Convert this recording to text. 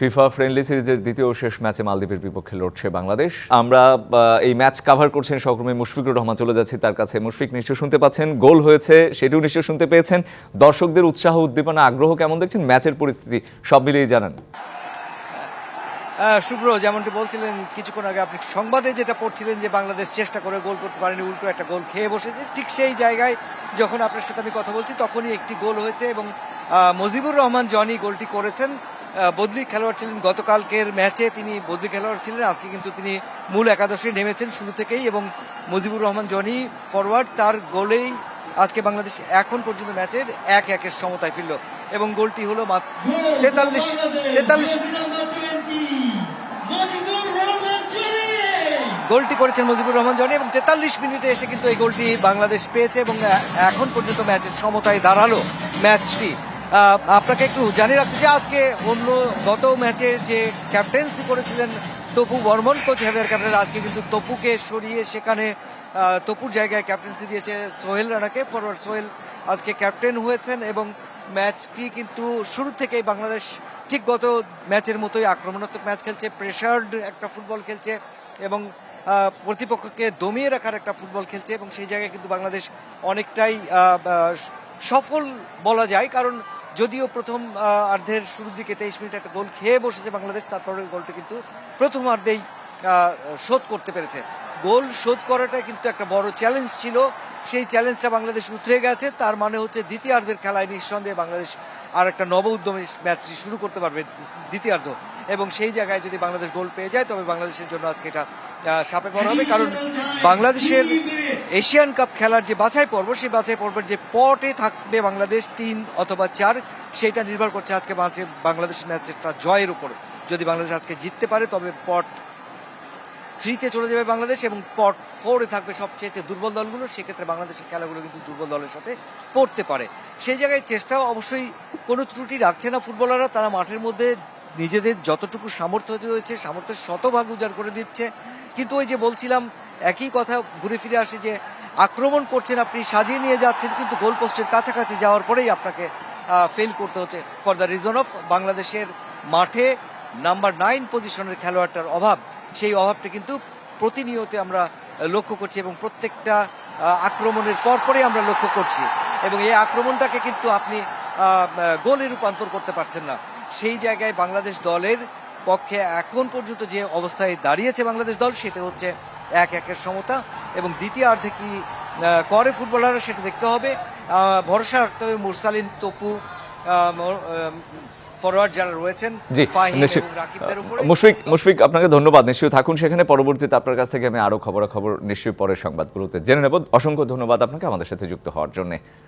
FIFA friendly সিরিজের দ্বিতীয় শেষ ম্যাচে মালদ্বীপের বিপক্ষে লড়ছে বাংলাদেশ। আমরা এই ম্যাচ কাভার করছেন সহকর্মী মুশফিকুর রহমান, চলে যাচ্ছি তার কাছে। মুশফিক নিশ্চয় শুনতে পাচ্ছেন? গোল হয়েছে, সেটিও নিশ্চয় শুনতে পেয়েছেন। দর্শকদের উৎসাহ, উদ্দীপনা, আগ্রহ কেমন দেখছেন? ম্যাচের পরিস্থিতি, সব মিলিয়ে জানান। শুভ্র, যেমনটি বলছিলেন, কিছুক্ষণ আগে আপনি সংবাদে যেটা পড়ছিলেন যে বাংলাদেশ চেষ্টা করে গোল করতে পারেনি, উল্টো একটা গোল খেয়ে বসেছে। ঠিক সেই জায়গায় যখন আপনার সাথে আমি কথা বলছি, তখনই একটি গোল হয়েছে এবং মজিবুর রহমান, জনি গোলটি করেছেন। বদলি খেলোয়াড় ছিলেন। গতকালকের ম্যাচে তিনি বদলি খেলোয়াড় ছিলেন। আজকে কিন্তু তিনি মূল একাদশে নেমেছেন শুরু থেকেই এবং মুজিবুর রহমান জনি ফরওয়ার্ড তার গোলেই আজকে বাংলাদেশ এখন পর্যন্ত ম্যাচের এক একের সমতায় ফিরল এবং গোলটি হলো তেতাল্লিশ তেতাল্লিশ গোলটি করেছেন মুজিবুর রহমান জনি এবং তেতাল্লিশ মিনিটে এসে কিন্তু এই গোলটি বাংলাদেশ পেয়েছে এবং এখন পর্যন্ত ম্যাচের সমতায় দাঁড়াল ম্যাচটি। আপনাকে একটু জানিয়ে রাখতে যে আজকে অন্য গত ম্যাচের যে ক্যাপ্টেন্সি করেছিলেন Tapu Barman coach Javier captain আজকে কিন্তু তপুকে সরিয়ে সেখানে তপুর জায়গায় ক্যাপ্টেন্সি দিয়েছে সোহেল রানাকে। ফরওয়ার্ড সোহেল আজকে ক্যাপ্টেন হয়েছেন এবং ম্যাচটি কিন্তু শুরু থেকেই বাংলাদেশ ঠিক গত ম্যাচের মতোই আক্রমণাত্মক ম্যাচ খেলছে প্রেশার্ড একটা ফুটবল খেলছে এবং প্রতিপক্ষকে দমিয়ে রাখার একটা ফুটবল খেলছে এবং সেই জায়গায় কিন্তু বাংলাদেশ অনেকটাই সফল বলা যায়। কারণ যদিও প্রথম আর্ধের শুরুর দিকে তেইশ মিনিট একটা গোল খেয়ে বসেছে বাংলাদেশ তারপরে গোলটি কিন্তু প্রথম আর্ধেই আহ, শোধ করতে পেরেছে। গোল শোধ করাটা কিন্তু একটা বড় চ্যালেঞ্জ ছিল। সেই চ্যালেঞ্জটা বাংলাদেশ উতরে গেছে। তার মানে হচ্ছে দ্বিতীয়ার্ধের খেলায় নিঃসন্দেহে বাংলাদেশ আর একটা নব উদ্যমে ম্যাচটি শুরু করতে পারবে দ্বিতীয়ার্ধ এবং সেই জায়গায় যদি বাংলাদেশ গোল পেয়ে যায় তবে বাংলাদেশের জন্য আজকে এটা সাপে পড়া হবে। কারণ বাংলাদেশের এশিয়ান কাপ খেলার যে বাছাই পর্ব, সেই বাছাই পর্বের যে পটে থাকবে বাংলাদেশ তিন অথবা চার সেটা নির্ভর করছে আজকে বাংলাদেশ ম্যাচটা জয়ের উপর। যদি বাংলাদেশ আজকে জিততে পারে, তবে পট থ্রিতে চলে যাবে বাংলাদেশ এবং পট ফোরে থাকবে সবচেয়ে দুর্বল দলগুলো। সেক্ষেত্রে বাংলাদেশের খেলাগুলো কিন্তু দুর্বল দলের সাথে পড়তে পারে। সেই জায়গায় চেষ্টা অবশ্যই কোনো ত্রুটি রাখছে না ফুটবলাররা। তারা মাঠের মধ্যে নিজেদের যতটুকু সামর্থ্য রয়েছে সামর্থ্যের শতভাগ উজাড় করে দিচ্ছে। কিন্তু ওই যে বলছিলাম, একই কথা ঘুরে ফিরে আসে যে, আক্রমণ করছেন আপনি, সাজিয়ে নিয়ে যাচ্ছেন, কিন্তু গোল পোস্টের কাছাকাছি যাওয়ার পরেই আপনাকে ফেল করতে হচ্ছে। ফর দ্য রিজন অফ বাংলাদেশের মাঠে নাম্বার নাইন পজিশনের খেলোয়াড়টার অভাব, সেই অভাবটা কিন্তু প্রতিনিয়ত আমরা লক্ষ্য করছি এবং প্রত্যেকটা আক্রমণের পরপরই আমরা লক্ষ্য করছি। এবং এই আক্রমণটাকে কিন্তু আপনি গোলে রূপান্তর করতে পারছেন না। সেই জায়গায় বাংলাদেশ দলের পক্ষে এখন পর্যন্ত যে অবস্থায় দাঁড়িয়েছে বাংলাদেশ দল সেটা হচ্ছে এক একের সমতা এবং দ্বিতীয়ার্ধে কি করে ফুটবলাররা সেটা দেখতে হবে। ভরসা রাখতে হবে মুরসালিন তপু ফরওয়ার্ড যারা রয়েছেন মুশফিক মুশফিক আপনাকে ধন্যবাদ। নিশ্চয়ই থাকুন সেখানে। পরবর্তীতে আপনার কাছ থেকে আমি আরও খবরাখবর নিশ্চয়ই পরের সংবাদগুলোতে জেনে নেব। অসংখ্য ধন্যবাদ আপনাকে আমাদের সাথে যুক্ত হওয়ার জন্য।